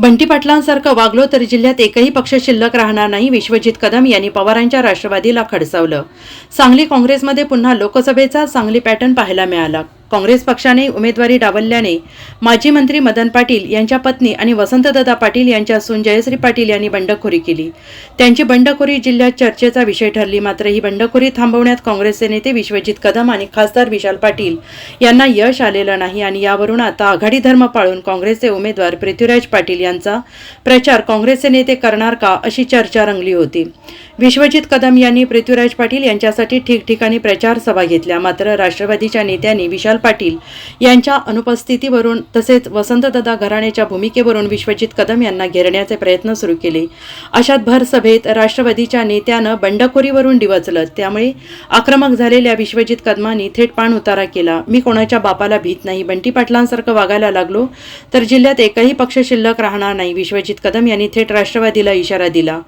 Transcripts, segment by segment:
बंटी पाटलांसारखं वागलो तर जिल्ह्यात एकही पक्ष शिल्लक राहणार नाही विश्वजित कदम यांनी पवारांच्या राष्ट्रवादीला खडसावलं. सांगली काँग्रेसमध्ये पुन्हा लोकसभेचा सांगली पॅटर्न पाहायला मिळाला. काँग्रेस पक्षाने उमेदवारी डावलल्याने माजी मंत्री मदन पाटील यांच्या पत्नी आणि वसंतदादा पाटील यांच्या सून जयश्री पाटील यांनी बंडखोरी केली. त्यांची बंडखोरी जिल्ह्यात चर्चेचा विषय ठरली. मात्र ही बंडखोरी थांबवण्यात काँग्रेसचे नेते विश्वजित कदम आणि खासदार विशाल पाटील यांना यश आलेलं नाही आणि यावरून आता आघाडी धर्म पाळून काँग्रेसचे उमेदवार पृथ्वीराज पाटील यांचा प्रचार काँग्रेसचे नेते करणार का अशी चर्चा रंगली होती. विश्वजित कदम यांनी पृथ्वीराज पाटील यांच्यासाठी ठिकठिकाणी प्रचार सभा घेतल्या. मात्र राष्ट्रवादीच्या नेत्यांनी विशाल पाटील यांच्या अनुपस्थितीवरून तसेच वसंतदादा घराण्याच्या भूमिकेवरून विश्वजित कदम यांना घेरण्याचे प्रयत्न सुरू केले. अशात भर सभेत राष्ट्रवादीच्या नेत्यानं बंडखोरीवरून डिवचलं. त्यामुळे आक्रमक झालेल्या विश्वजित कदमांनी थेट पाण उतारा केला. मी कोणाच्या बापाला भीत नाही. बंटी पाटलांसारखं वागायला लागलो तर जिल्ह्यात एकही पक्ष शिल्लक राहणार नाही. विश्वजित कदम यांनी थेट राष्ट्रवादीला इशारा दिला.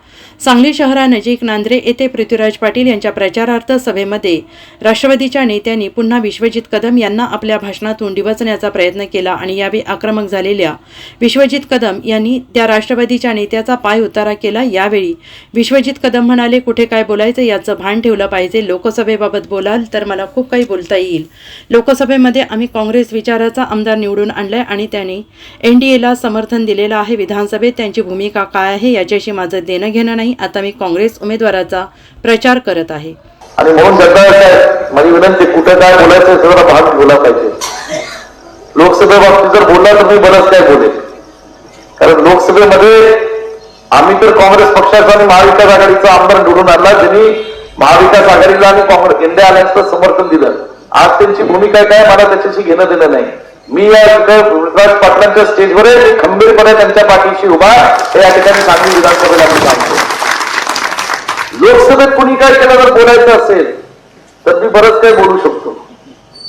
सांगली शहरानजीक नांद्रे येथे पृथ्वीराज पाटील यांच्या प्रचारार्थ सभेमध्ये राष्ट्रवादीच्या नेत्यांनी पुन्हा विश्वजित कदम यांना आपल्या भाषणातून डिवचण्याचा प्रयत्न केला आणि यावेळी आक्रमक झालेल्या विश्वजित कदम यांनी त्या राष्ट्रवादीच्या नेत्याचा पाय उतारा केला. यावेळी विश्वजित कदम म्हणाले कुठे काय बोलायचं याचं भान ठेवलं पाहिजे. लोकसभेबाबत बोलाल तर मला खूप काही बोलता येईल. लोकसभेमध्ये आम्ही काँग्रेस विचाराचा आमदार निवडून आणलाय आणि त्यांनी एन डी एला समर्थन दिलेलं आहे. विधानसभेत त्यांची भूमिका काय आहे याच्याशी माझं देणं घेणं नाही. आता मी काँग्रेस उमेदवाराचा प्रचार करत आहे. आणि म्हणून जगदाळे साहेब माझी विनंती कुठं काय बोलायचं सगळं भाग बोला पाहिजे. लोकसभेबाबतीत जर बोलला तर मी बरंच काय बोलेल कारण लोकसभेमध्ये आम्ही तर काँग्रेस पक्षाचा आणि महाविकास आघाडीचा आमदार निवडून आणला ज्यांनी महाविकास आघाडीला आणि काँग्रेस इंडिया अलायन्सला समर्थन दिलं. आज त्यांची भूमिका काय मला त्याच्याशी घेणं देणं नाही. मी या पृथ्वीराज पाटलांच्या स्टेजवर खंबीरपणे त्यांच्या पाठीशी उभा हे या ठिकाणी सांगली विधानसभेला मी सांगतो. लोकसभेत कोणी काय केलं जर बोलायचं असेल तर मी बरंच काही बोलू शकतो.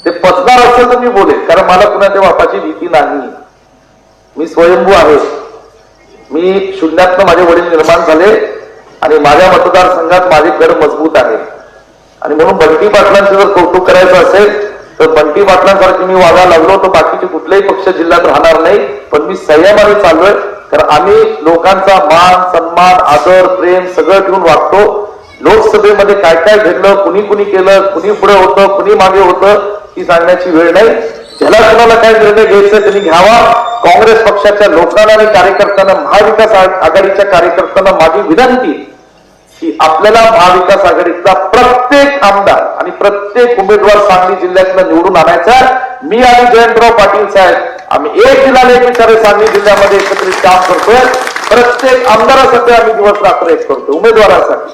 ते पचणार असेल तर मी बोलेन कारण मला कुणाच्या बापाची भीती नाही. मी स्वयंभू आहे. मी शून्यातनं माझे वडील निर्माण झाले आणि माझ्या मतदारसंघात माझे गड मजबूत आहे. आणि म्हणून बंटी पाटलांचं जर कौतुक करायचं असेल तर बंटी पाटलांसारखी मी वागायला लागलो तर बाकीचे कुठलेही पक्ष जिल्ह्यात राहणार नाही. पण मी संयमाने चाललोय तर आम्ही लोकांचा मान सन्मान आदर प्रेम सगळं ठेवून वागतो. लोकसभेमध्ये काय काय घडलं कुणी कुणी केलं कुणी पुढे होतं कुणी मागे होतं ही सांगण्याची वेळ नाही. ज्याला कुणाला काय निर्णय घ्यायचा त्यांनी घ्यावा. काँग्रेस पक्षाच्या लोकांना आणि कार्यकर्त्यांना महाविकास आघाडीच्या कार्यकर्त्यांना माझी विनंती की आपल्याला महाविकास आघाडीचा प्रत्येक आमदार आणि प्रत्येक उमेदवार सांगली जिल्ह्यातनं निवडून आणायचा मी आणि जयंतराव पाटील साहेब आम्ही एक जिल्ह्याला एक सांगली जिल्ह्यामध्ये एकत्रित काम करतोय. प्रत्येक आमदारासाठी आम्ही दिवस रात्र एक करतो उमेदवारासाठी.